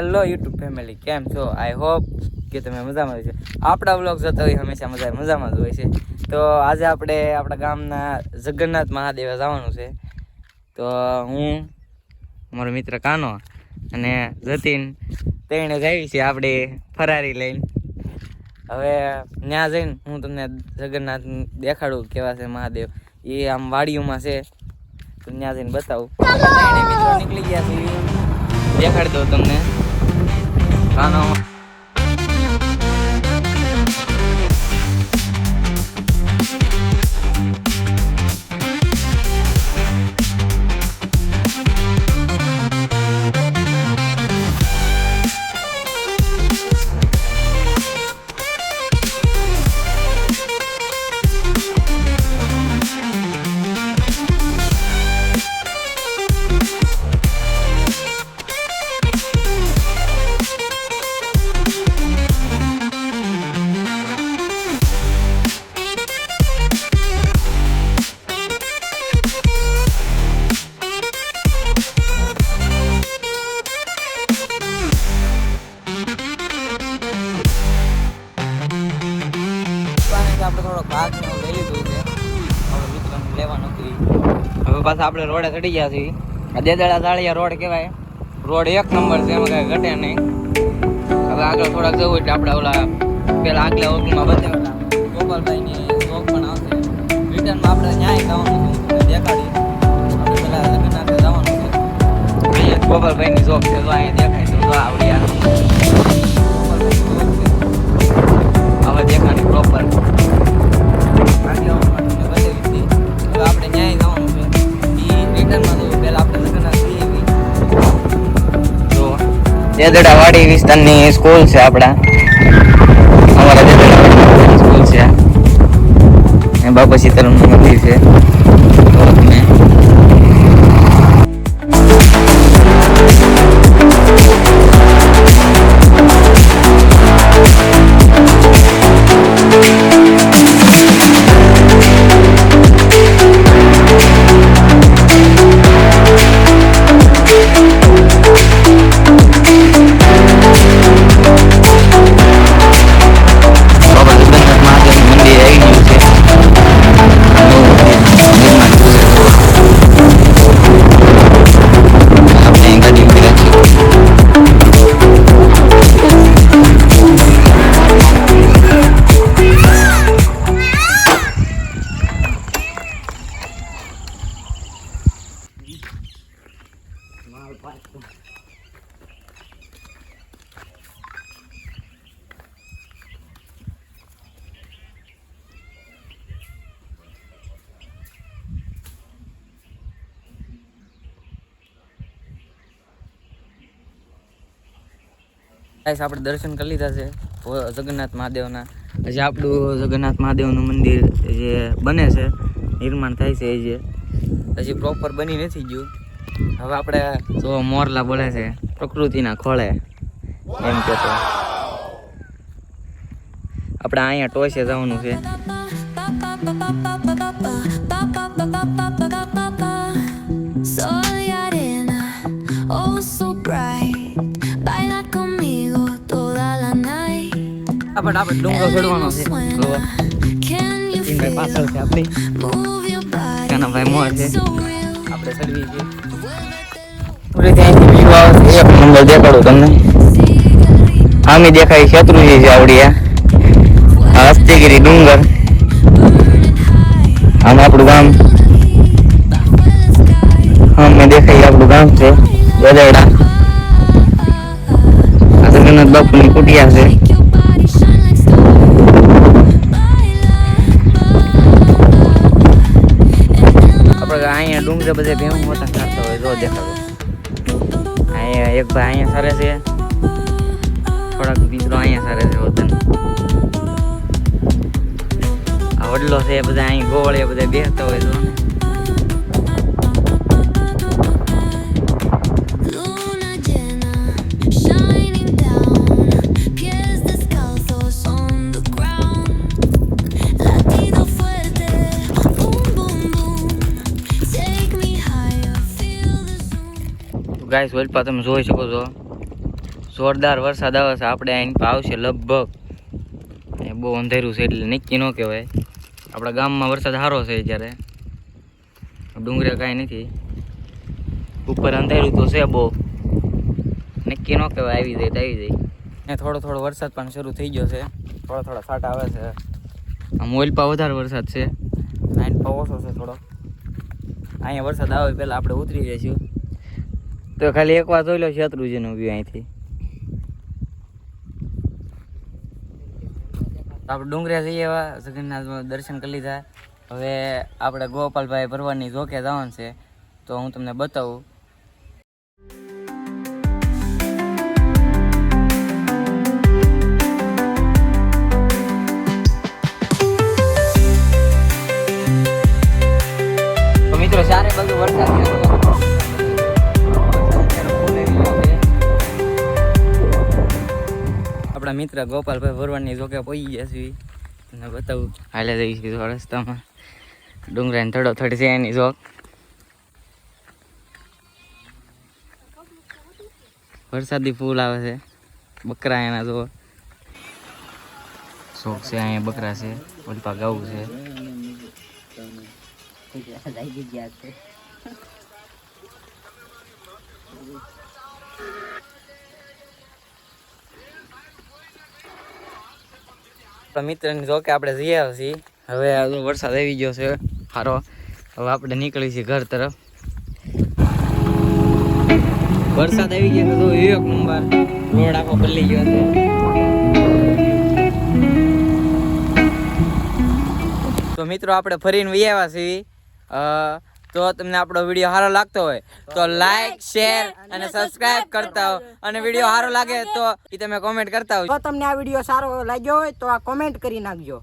Hello YouTube family કેમ છો? I hope કે તમે મજામાં છે આપણા વ્લોગ જોતા હોય હંમેશા મજા મજામાં જ હોય છે. તો આજે આપણે આપણા ગામના જગન્નાથ મહાદેવ જવાનું છે. તો હું, મારો મિત્ર કાનો અને જતીન, તેણે જઈ છે આપણે ફરારી લઈને. હવે ત્યાં જઈને હું તમને જગન્નાથ દેખાડું કેવા છે મહાદેવ. એ આમ વાડીઓમાં છે. તો ત્યાં જઈને બતાવું. મિત્રો નીકળી ગયા છે દેખાડી દઉં તમને. કાનો આપણે થોડો ભાગ લઈ લીધું છે. મિત્રને હવે પાછા આપણે રોડે ચડી ગયા છીએ. આ દેદાડા દાળિયા રોડ કહેવાય. રોડ એક નંબર છે એમાં કાંઈ ઘટે નહીં. હવે આગળ થોડાક જવું એટલે આપણે ઓલા પેલા આગલા ઓકમાં બતાવેલા ગોપાલભાઈની ચોક પણ આવશે. રિટર્નમાં આપણે ન્યાય જવાનું છે દેખાડી આપણે પેલા જગન્નાથે જવાનું છે. ગોપાલભાઈની છે તો અહીંયા દેખાય તો જો આવડી છે. હવે દેખાડી પ્રોપર દેદડા વાડી વિસ્તારની સ્કૂલ છે આપણા અમારા જેદડાવાડી સ્કૂલ છે. બાપા સીતારામનું મંદિર છે. ગાઈસ આપણે દર્શન કરી લીધા છે જગન્નાથ મહાદેવના. હજી આપણું જગન્નાથ મહાદેવનું મંદિર જે બને છે, નિર્માણ થાય છે એ જે. હજી પ્રોપર બની નથી ગયું. હવે આપણે જો મોરલા બોલે છે, પ્રકૃતિના ખોળે. એમ કહેતો આપણે અહીંયા ટોસે જવાનું છે. આપણે આપણે ડુંગો ચડવાનો છે. Feel? પાછળ છે આપણી Move ભાઈ મોર છે આપણે ચડવી છે. પૂરેથી અહીંથી view આવે છે. એક નંબર દેખાડું તમને. આમે દેખાય શત્રુજી છે આવડિયા આ. હસ્તીગીરી ડુંગર. આમ આપણું ગામ. અમે દેખાય આપણું ગામ છે. ગધેડા આ જગન્નાથ બાપુની કુટિયા છે. ડુંગરે બધે ભેગું મોટા ખાતા હોય જો દેખાડું. અહીંયા એક ભાઈ અહીંયા સારે છે. થોડાક દીકરો અહીંયા સારે છે વતન આ વડલો છે બધા અહીં ગોળે બધા બેસતા હોય તો. ગાઈસ, વલપા, તમે જોઈ શકો છો. જોરદાર વરસાદ આવે છે. આપણે અહીં આવશે લગભગ. એ બહુ અંધેરું છે એટલે નક્કી ન કહેવાય. આપણા ગામમાં વરસાદ સારો છે જ્યારે ડુંગરે કાંઈ નથી. ઉપર અંધેરું તો છે બહુ. નક્કી ન કહેવાય, આવી જાય આવી જાય. ને થોડો થોડો વરસાદ પણ શરૂ થઈ ગયો છે. થોડા થોડા છાંટા આવે છે. આમ ઓઇલપા વધારે વરસાદ છે. અહીં પા ઓછો છે થોડો. અહીંયા વરસાદ આવે પહેલાં આપણે ઉતરી જઈશું. તો ખાલી એક વાર જોઈ લો શત્રુજીનો વ્યૂ અહીંથી. આપણે ડુંગરે જઈએ એવા, જગન્નાથમાં દર્શન કરી લીધા. હવે આપણે ગોપાલભાઈ ભરવાની જોકે જવાનું છે, તો હું તમને બતાવું. આપણા મિત્ર ગોપાલભાઈ ભરવાની જોકે પહોંચી ગયા છે. તમને બતાવું. હાલે જઈ છે રસ્તામાં ડુંગરાની થડો થોડી છે એની જોક. વરસાદી ફૂલ આવે છે. બકરા એના જો શોખ છે અહીંયા બકરા છે. ઓલપા ગાવું છે. આપણા મિત્રની જો કે આપણે જઈ છીએ હવે આ વરસાદ આવી ગયો છે સારો હવે આપણે નીકળી છીએ ઘર તરફ. વરસાદ આવી ગયો તો એક નંબર રોડ આખો બદલી ગયો છે તો મિત્રો, આપણે ફરીને વહી આવ્યા છીએ. તો તમને આપણો વીડિયો સારો લાગતો હોય તો લાઈક શેર અને સબસ્ક્રાઇબ કરતા હો. અને વીડિયો સારો લાગે તો એ તમે કોમેન્ટ કરતા હોય. જો તમને આ વીડિયો સારો લાગ્યો હોય તો આ કોમેન્ટ કરી નાખજો.